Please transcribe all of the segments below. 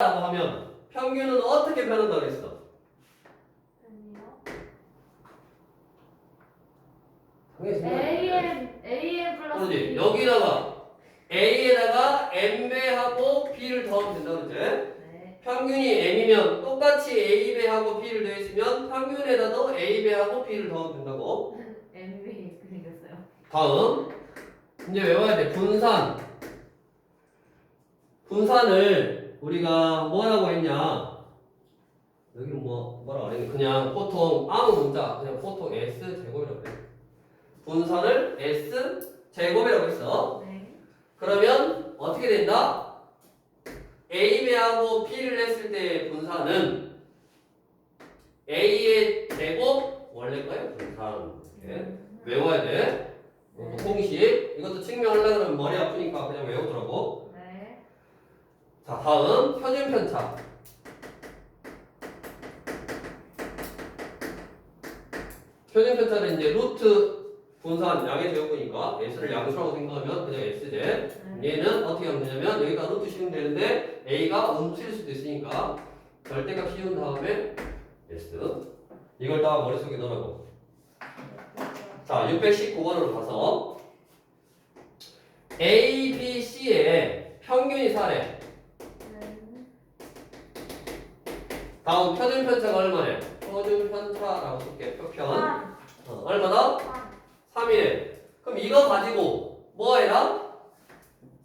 라고 하면 평균은 어떻게 변한다고 했어? 아니요. 당연히 생각해. AM AM 플러스 그렇지 B. 여기다가 A에다가 M배하고 B를 더하면 된다 그랬지? 네. 평균이 M이면 똑같이 A배하고 B를 더했으면 평균에다도 A배하고 B를 더하면 된다고 MB 그리겠어요. 다음 이제 외워야 돼 분산 분산을 우리가 뭐라고 했냐 여기는 뭐 뭐라고 안 했냐 그냥 보통 아무 문자 그냥 보통 S 제곱이라고 해 분산을 S 제곱이라고 했어 네. 그러면 어떻게 된다? A배하고 B를 했을 때 분산은 A의 제곱 원래 거예요 분산 음. 외워야 돼 네. 공식 이것도 증명하려고 그러면 머리 아프니까 그냥 외우더라고 네. 자 다음 표준 편차. 표준 편차는 이제 루트 분산 양의 제곱이니까 s를 양수라고 생각하면 그냥 s제. 네. 얘는 어떻게 하면 되냐면 여기다 루트 씌우면 되는데 a가 음수일 수도 있으니까 절대값 씌운 다음에 s. 이걸 다 머릿속에 넣으라고. 자 619번으로 가서 A, B, C의 평균이 사례 다음 표준 편차가 얼마네? 표준 편차라고 쓸게 표편 삼. 어, 얼마나? 삼. 3일 그럼 이거 가지고 뭐 해라?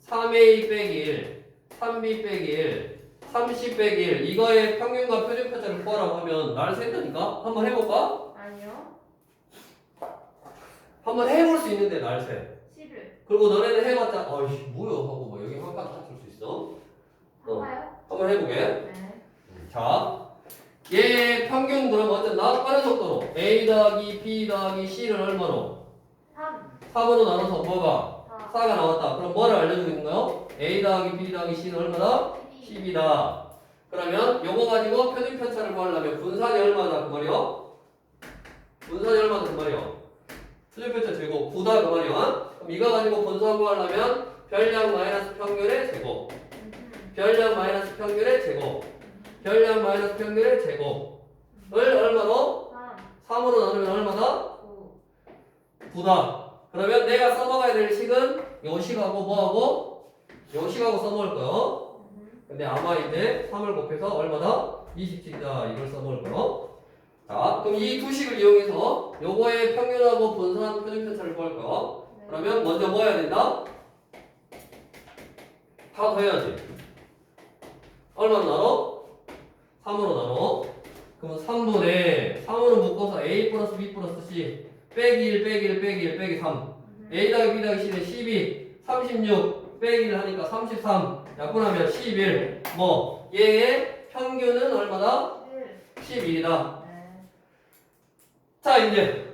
3A 빼기 1 3B 빼기 1 30 빼기 1 이거의 평균과 표준 편차를 구하라고 하면 날 샌다니까? 한번 해볼까? 아니요. 한번 해볼 수 있는데 날 새. 11. 그리고 너네는 해봤자 어이씨 뭐야 하고 뭐 여기 한칸 다칠 수 있어 한가요? 한번 해보게 네. 자, 얘 평균 그럼 어쨌나 빠른 속도로 A 더하기 B 더하기 C를 얼마로? 3. 3으로 나눠서 뭐가? 4. 4가 나왔다. 그럼 뭐를 알려주고 있는 거예요? A 더하기 B 더하기 C는 얼마다? 12. 10이다. 그러면 요거 가지고 표준 편차를 구하려면 분산이 얼마다 그 말이요? 분산이 얼마다 그 말이요? 표준 편차 제곱 9다 그 말이요. 그럼 이거 가지고 분산 구하려면 별량 마이너스 평균의 제곱 음. 별량 마이너스 평균의 제곱 별량 마이너스 평균의 제곱을 얼마로? 3. 3으로 나누면 얼마다? 9. 9다. 그러면 내가 써먹어야 될 식은 요 식하고 뭐하고? 요 식하고 써먹을 거요. 음. 근데 아마 이제 3을 곱해서 얼마다? 27이다. 이걸 써먹을 거요. 자, 그럼 이 두 식을 이용해서 요거의 평균하고 분산 표준 편차를 구할 거요. 네. 그러면 먼저 뭐 해야 된다? 다 더해야지. 얼마 나눠? 3으로 나눠. 그러면 3분의 3으로 묶어서 A 플러스 B 플러스 C 빼기 1 빼기 1 빼기 1 빼기 3 음. A 더하기 B 더하기 C는 12 36 빼기 1 하니까 33 약분하면 11 뭐 얘의 평균은 얼마다? 11. 11이다 네. 자 이제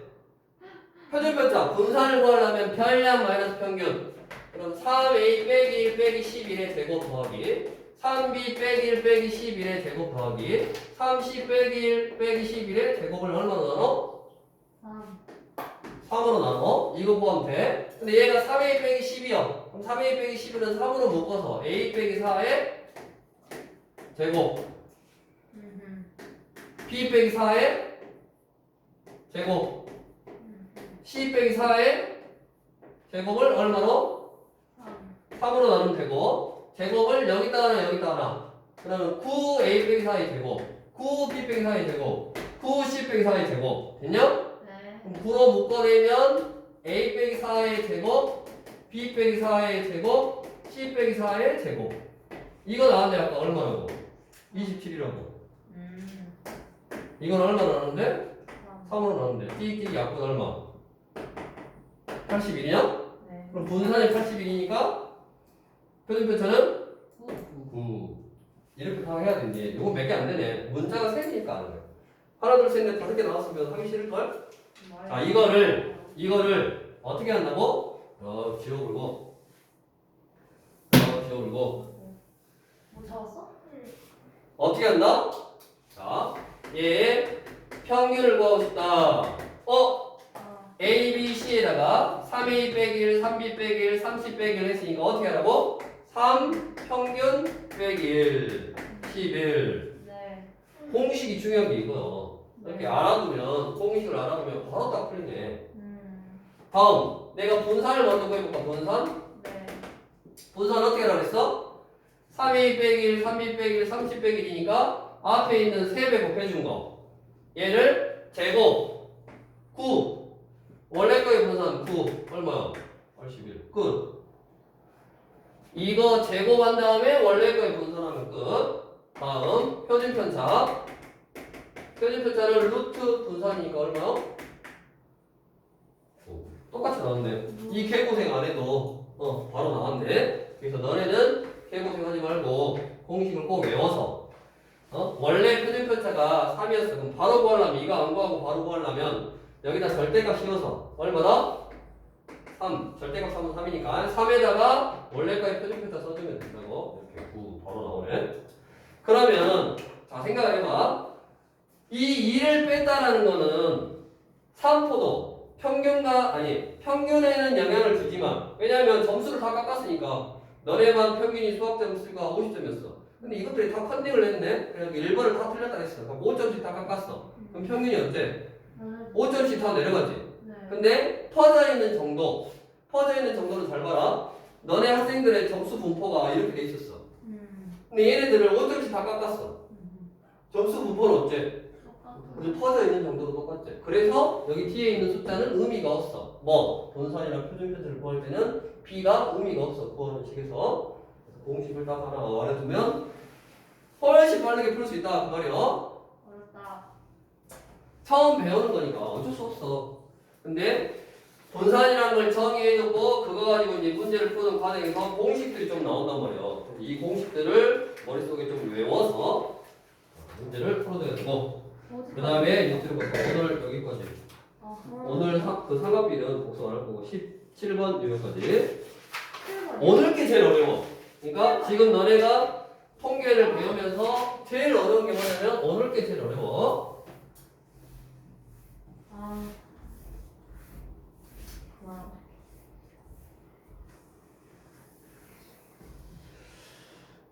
표준 편차 분산을 구하려면 별량 마이너스 평균 그럼 3a 빼기 1 빼기 11의 제곱 더하기 3b 빼기 1 빼기 11의 제곱 더하기 3c 빼기 1 빼기 11의 제곱을 얼마나 나눠? 3. 3으로 나눠 이거 구하면 돼 근데 얘가 3a 빼기 10이요 그럼 3a 빼기 11은 3으로 묶어서 a 빼기 4의 제곱 음. b 빼기 4의 제곱 음. c 빼기 4의 제곱을 얼마로? 3. 3으로 나누면 되고 제곱을 여기다 하나 여기다 하나 그러면 9a 빼기 4의 제곱 9b 빼기 4의 제곱 9c 빼기 4의 제곱 됐냐? 네. 그럼 9로 묶어내면 a 빼기 4의 제곱 b 빼기 4의 제곱 c 빼기 4의 제곱 이거 나왔네 아까 얼마라고? 27이라고 음. 이건 얼마 나왔는데? 3. 3으로 나왔는데 띠끼 약분 얼마? 81이냐? 네. 그럼 분산이 81이니까 표준 편차는 9. 9 이렇게 다 해야 되는데 이거 몇 개 안 되네 문자가 세 개니까 안 돼. 하나 둘셋넷 다섯 개 나왔으면 하기 싫을 걸? 자 이거를 이거를 어떻게 한다고? 어 지워버리고 어 지워버리고 뭐 잡았어? 어떻게 한다? 자, 얘의 평균을 구하고 싶다. 어? 아. A, B, C에다가 3A 빼기 1, 3B 빼기 1, 30 빼기 1 했으니까 어떻게 하라고? 3 평균 빼기 1. 11 네. 공식이 중요한 게 이거요 이렇게 알아두면 공식을 알아두면 바로 딱 풀리네 음. 다음 내가 분산을 먼저 구해볼까 분산? 네. 분산 어떻게 하라 그랬어? 3이 빼기 1, 3이 빼기 1, 30 빼기 1이니까 앞에 있는 3배 곱해준 거 얘를 제곱 9 원래 거의 분산 9 얼마야? 81 끝 이거 제곱한 다음에 원래 거의 분산하면 끝 다음 표준 편차 표준 편차는 루트 분산이니까 얼마요? 오, 똑같이 나왔네 이 개고생 안 해도 어 바로 나왔네. 그래서 너네는 개고생하지 말고 공식을 꼭 외워서 어 원래 표준 편차가 3이었어. 그럼 바로 구하려면 이거 안 구하고 바로 구하려면 여기다 절대값 씌워서 얼마다? 3 절대값 3은 3이니까 3에다가 원래 거의 표준편차 써주면 된다고 이렇게 9 바로 나오네. 그러면 자 생각을 해봐. 이 2를 뺐다라는 거는 3포도 평균과 아니 평균에는 영향을 주지만 왜냐하면 점수를 다 깎았으니까 너네만 평균이 수학 점수가 50점이었어. 근데 이것들이 다 컨닝을 했네. 그래서 1번을 다 틀렸다 했어. 그럼 5점씩 다 깎았어. 그럼 평균이 어때? 네. 5점씩 다 내려가지. 네. 근데 퍼져 있는 정도, 퍼져 있는 정도는 잘 봐라. 너네 학생들의 점수 분포가 이렇게 돼 있었어. 음. 근데 얘네들을 5점씩 다 깎았어. 음. 점수 분포는 어째? 그래서 퍼져 있는 정도도 똑같지. 그래서 여기 뒤에 있는 숫자는 의미가 없어. 뭐 분산이랑 표준편차를 구할 때는 b가 의미가 없어. 구하는 식에서 공식을 딱 하나 알아두면 훨씬 빠르게 풀 수 있다 그 말이야. 어렵다. 처음 배우는 거니까 어쩔 수 없어. 근데 분산이라는 걸 정의해놓고 그거 가지고 이제 문제를 푸는 과정에서 공식들이 좀 나온단 말이야. 이 공식들을 머릿속에 좀 외워서 문제를 풀어줘야 되고 그 다음에 노트를 보세요. 오늘 여기까지. 아, 오늘 사, 그 삼각비는 복수 안 할 거고 17번 여기까지. 7번. 오늘 게 제일 어려워. 그러니까 지금 너네가 통계를 배우면서 제일 어려운 게 뭐냐면 오늘 게 제일 어려워. 아. 그만.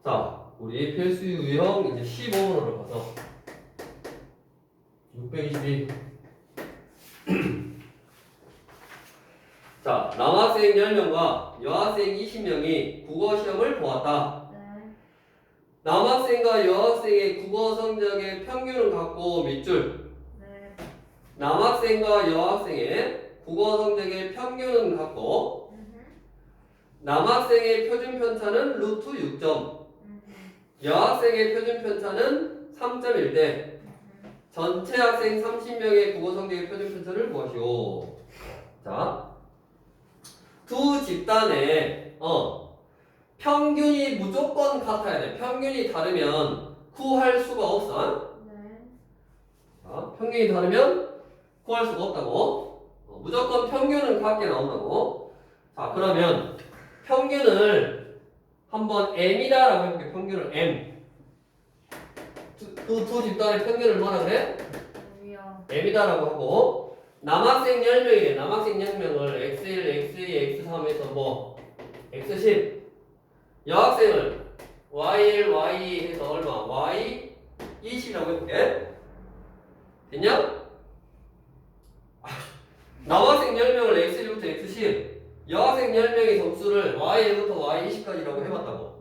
자, 우리 필수 유형 이제 15번으로 가서 622. 자, 남학생 10명과 여학생 20명이 국어 시험을 보았다. 네. 남학생과 여학생의 국어 성적의 평균을 갖고 밑줄. 네. 남학생과 여학생의 국어 성적의 평균은 갖고 음흠. 남학생의 표준 편차는 루트 6점, 음흠. 여학생의 표준 편차는 3.1대. 음흠. 전체 학생 30명의 국어 성적의 표준 편차를 구하시오. 자, 두 집단의 어 평균이 무조건 같아야 돼. 평균이 다르면 구할 수가 없어. 네. 자, 평균이 다르면 구할 수가 없다고. 어, 무조건 평균은 같게 나온다고. 자, 그러면 평균을 한번 m이다 라고 해볼게. 평균을 m. 두, 두, 두 집단의 평균을 뭐라 그래? 여기요. m이다 라고 하고 남학생 10명이래. 남학생 10명을 x1, x2, x3에서 뭐 x10 여학생을 y1, y 해서 얼마? y 20이라고 해볼게. 됐냐? 아, 남학생 10명을 x1부터 x10 여학생 10명의 점수를 y1부터 y20까지라고 해봤다고.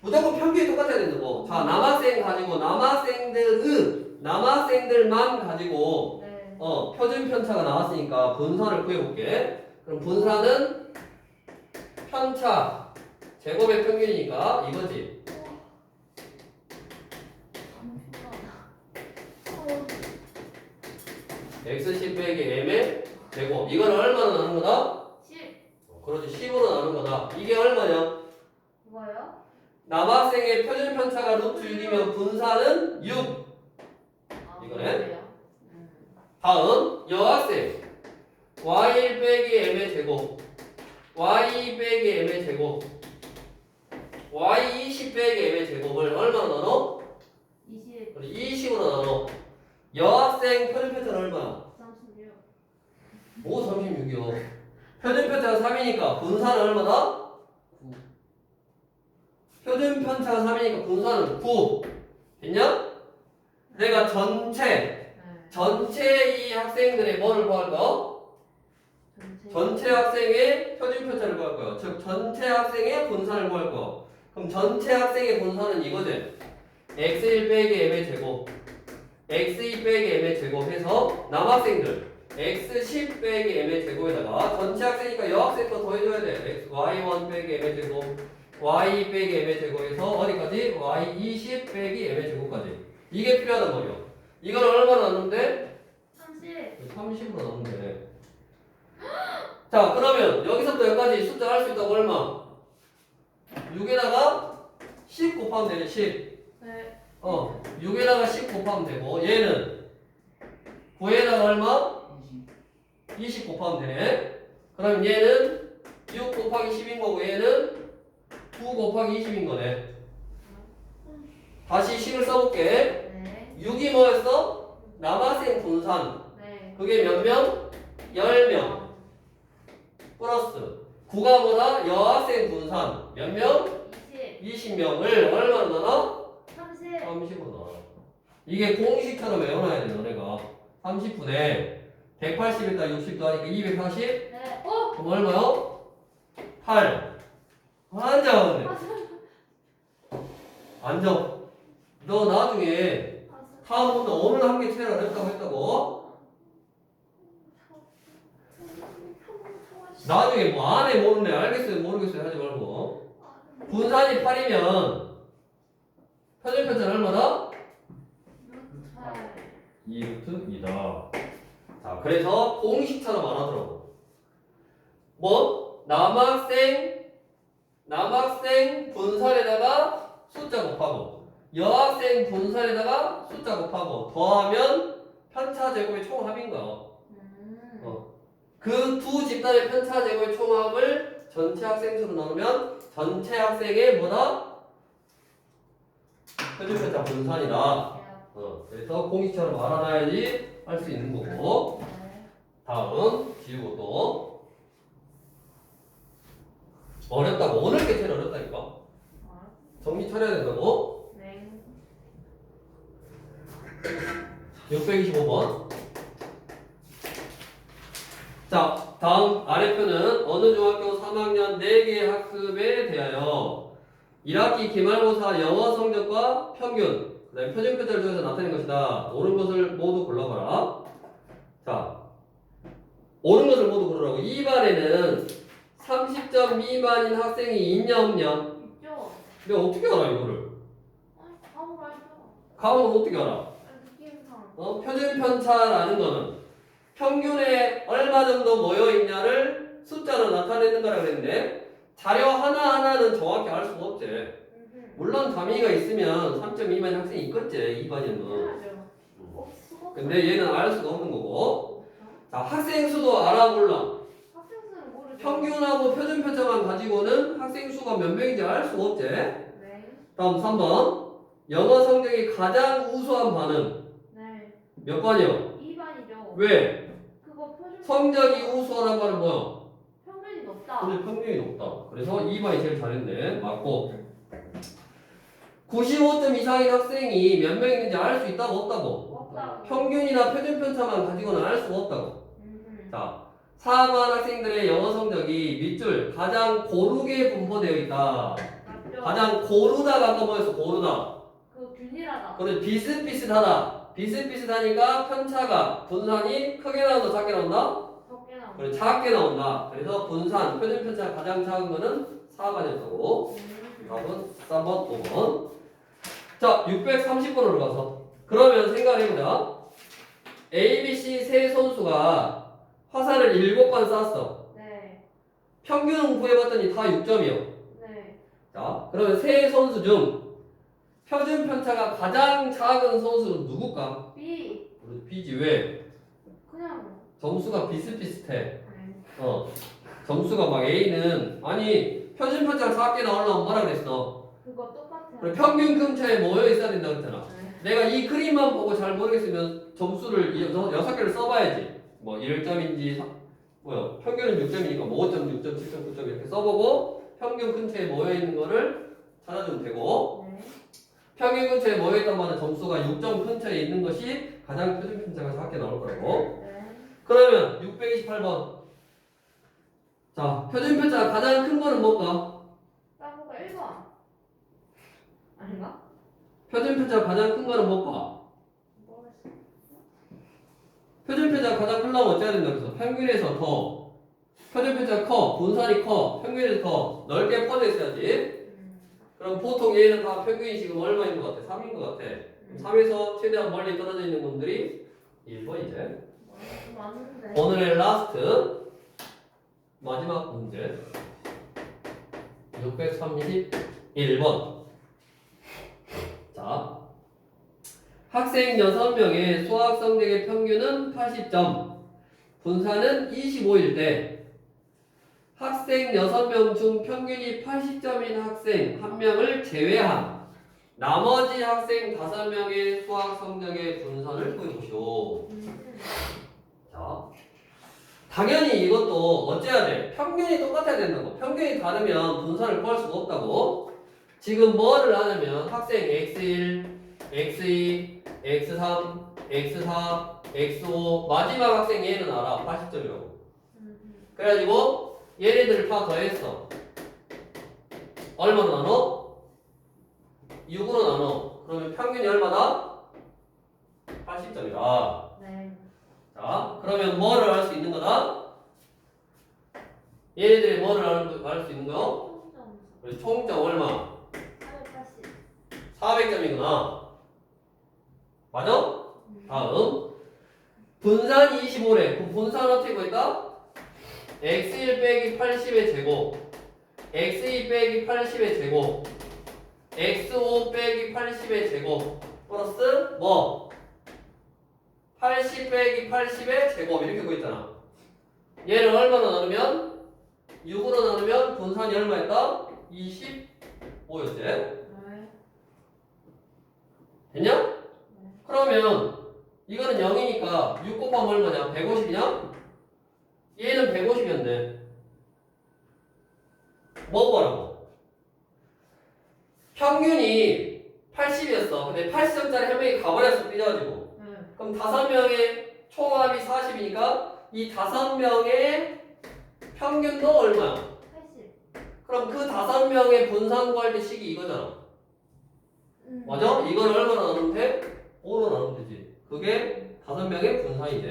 무조건 평균이 똑같아야 된다고. 자, 남학생 가지고 남학생들은 남학생들만 가지고 네. 어, 표준 편차가 나왔으니까 분산을 구해볼게. 그럼 분산은 편차 제곱의 평균이니까 이거지. 어. x10 빼기 m의 제곱. 이건 얼마나 나는 거다? 10. 어, 그렇지. 10으로 나는 거다. 이게 얼마냐? 뭐예요? 남학생의 표준 편차가 루트 6이면 분산은 6. 아, 이거네? 음. 다음 여학생 y1 빼기 m의 제곱 y2 빼기 m의 제곱 y20 빼기 m의 제곱을 얼마나 나눠? 20. 20으로 나눠 여학생 표준편차는 얼마야? 36. 뭐 36이요 표준 편차가 3이니까 분산은 얼마다? 9 표준 표준 편차가 3이니까 분산은 9. 됐냐? 내가 전체 네. 전체 이 학생들의 뭐를 구할 거? 전체. 학생의 표준 편차를 구할 거예요. 즉 전체 학생의 분산을 구할 거. 그럼 전체 학생의 분산은 이거지. x1 빼기 m의 제곱, x2 빼기 m의 제곱해서 남학생들 x10 빼기 m의 제곱에다가 전체 학생이니까 여학생 거 더해줘야 돼. x y1 빼기 m의 제곱, y 빼기 m의 제곱에서 어디까지? y20 빼기 m의 제곱까지. 이게 필요하단 말이야. 이건 얼마 나누는데? 30. 30으로 나오면 되네. 자, 그러면 여기서부터 여기까지 숫자 할 수 있다고 얼마? 6에다가 10 곱하면 되네, 10. 네. 어, 6에다가 10 곱하면 되고, 얘는 9에다가 얼마? 20 곱하면 되네. 그럼 얘는 6 곱하기 10인 거고, 얘는 9 곱하기 20인 거네. 다시 10을 써볼게. 네. 6이 뭐였어? 남학생 분산. 네. 그게 몇 명? 10명. 플러스 9가 뭐다? 여학생 분산 몇 명? 20. 20명을 얼마로 나눠? 30. 30으로 나눠 이게 공식처럼 외워놔야 돼 너네가 30분에 180에다 60도 하니까 240? 네. 어? 그럼 얼마요? 8 앉아 근데 앉아 너 나중에 다음부터 어느 한 개 체를 했다고 했다고? 나중에 뭐 안에 모르네 알겠어요 모르겠어요 하지 말고 분산이 8이면 표준 편차는 얼마다? 2루트 2다. 자, 그래서 공식처럼 안 하더라고. 뭐? 남학생, 남학생 분산에다가 숫자 곱하고, 여학생 분산에다가 숫자 곱하고, 더하면 편차 제곱의 총합인 거야. 음. 어. 그 두 집단의 편차 제곱의 총합을 전체 학생 수로 나누면 전체 학생의 뭐다? 표준 편차 분산이다. 어, 그래서 공식처럼 알아놔야지 할 수 있는 거고. 네. 다음 지우고 또 어렵다고 오늘 게 제일 어렵다니까. 아, 정신 차려야 된다고. 네. 625번. 자, 다음 아래표는 어느 중학교 3학년 4개 학습에 대하여 1학기 기말고사 영어 성적과 평균, 그 다음에 표준 표절을 통해서 나타낸 것이다. 옳은 것을 모두 골라봐라. 자, 옳은 것을 모두 고르라고. 2반에는 30점 미만인 학생이 있냐 없냐? 있죠? 내가 어떻게 알아 이거를? 아니, 바로 말죠. 가오는 어떻게 알아? 아니, 느낌상. 어, 표준 편차라는 거는 평균에 얼마 정도 모여 있냐를 숫자로 나타내는 거라 그랬는데 자료 하나 하나는 정확히 알 수가 없지. 음. 물론 단위가 있으면 3.2만 학생이 있겠지, 2반이면. 해야죠. 어. 근데 얘는 알 수가 없는 거고. 자, 학생 수도 알아볼라. 학생수는 모르죠. 평균하고 표준 편차만 가지고는 학생 수가 몇 명인지 알 수가 없지. 네. 다음 3번. 영어 성적이 가장 우수한 반은 네. 몇 반이요? 2반이죠. 왜? 그거 표준 성적이 우수한 반은 뭐야? 평균이 높다. 근데 평균이 높다. 그래서 2번이 제일 잘했네. 맞고. 95점 이상인 학생이 몇 명 있는지 알 수 있다고 없다고? 없다. 평균이나 표준 편차만 가지고는 알 수가 없다고. 음. 자, 4반 학생들의 영어 성적이 밑줄 가장 고르게 분포되어 있다. 맞죠? 가장 고르다가 아까 뭐였어? 고르다. 그 균일하다. 그래 비슷비슷하다. 비슷비슷하니까 편차가 분산이 크게 나온다, 작게 나온다? 적게 나오고. 그래 작게 나온다. 그래서 분산 표준 편차가 가장 작은 거는 4반이었다고. 음. 답은 3번, 5번. 자, 630번으로 가서. 그러면 생각해보자. A, B, C 세 선수가 화살을 7번 쐈어. 네. 평균 구해봤더니 다 6점이요. 네. 자, 그러면 세 선수 중 표준 편차가 가장 작은 선수는 누굴까? B. 우리 B지 왜? 그냥. 점수가 비슷비슷해. 네. 어. 점수가 막 A는 아니 표준 편차가 작게 나오려면 뭐라 그랬어? 그거 똑 그래, 평균 근처에 모여 있어야 된다 그랬잖아. 네. 내가 이 그림만 보고 잘 모르겠으면 점수를 이 여섯, 여섯 개를 써봐야지. 뭐 1점인지 뭐요? 평균은 6점이니까 뭐 5점, 6점, 7점, 9점 이렇게 써보고 평균 근처에 모여 있는 거를 찾아주면 되고 네. 평균 근처에 모여 있단 말은 점수가 6점 근처에 있는 것이 가장 표준 편차가 작게 나올 거라고 네. 그러면 628번 자 표준 편차가 가장 큰 거는 뭘까? 따보가 1번. 아닌가? 표준 편차가 가장 큰 거는 뭘까? 모르겠어. 표준 편차가 가장 크려면 어째야 된다 그래서 평균에서 더 표준 편차가 커 분산이 커 평균에서 더 넓게 퍼져 있어야지 음. 그럼 보통 얘는 다 평균이 지금 얼마인 것 같아? 3인 것 같아 음. 3에서 최대한 멀리 떨어져 있는 분들이 1번이제 음, 맞는데. 오늘의 라스트 마지막 문제 631번 자 학생 6명의 수학 성적의 평균은 80점 분산은 25일 때 학생 6명 중 평균이 80점인 학생 1명을 제외한 나머지 학생 5명의 수학 성적의 분산을 보여주시오 음. 자, 당연히 이것도 어째야 돼? 평균이 똑같아야 된다고. 평균이 다르면 분산을 구할 수가 없다고. 지금 뭐를 하냐면 학생 x1, x2, x3, x4, x5 마지막 학생 얘는 알아. 80점이라고. 음. 그래가지고 얘네들을 다 더했어. 얼마나 나눠? 6으로 나눠. 그러면 평균이 얼마다? 80점이다. 네. 자, 그러면 뭐를 알수 있는 거다? 얘네들이 뭐를 알수 있는 거? 총점. 우리 총점 얼마? 480. 400점이구나. 맞아? 음. 다음. 분산이 25래. 그럼 분산 어떻게 구했다? x1 빼기 80의 제곱. x2 빼기 80의 제곱. x5 빼기 80의 제곱. 플러스 뭐? 80 빼기 80의 제곱. 이렇게 구했잖아. 얘를 얼마나 나누면? 6으로 나누면 분산이 얼마였다? 25였지? 네. 됐냐? 그러면 이거는 0이니까 6 곱하면 얼마냐? 150이냐? 얘는 150이었네. 뭐 보라고? 평균이 80이었어. 근데 80점짜리 한 명이 가버렸어. 삐져가지고. 네. 그럼 다섯 명의 총합이 40이니까 이 다섯 명의 평균도 얼마야? 80. 그럼 그 다섯 명의 분산 구할 때 식이 이거잖아. 음. 맞아? 이걸 얼마나 나누면 돼? 5로 나누면 되지. 그게 다섯 명의 분산이지.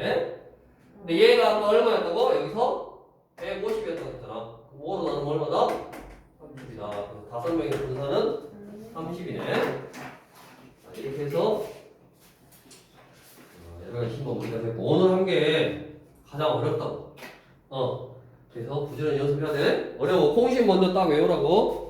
근데 얘가 아까 얼마였다고? 여기서 150이었다고 했잖아. 그럼 5로 나누면 얼마다? 30이다. 그래서 다섯 명의 분산은 음. 30이네. 이렇게 해서 어, 여러 가지 힘을 우리가 했고 오늘 한 게 가장 어렵다고. 어. 그래서 부지런히 연습해야 돼. 어려워. 콩신 먼저 딱 외우라고.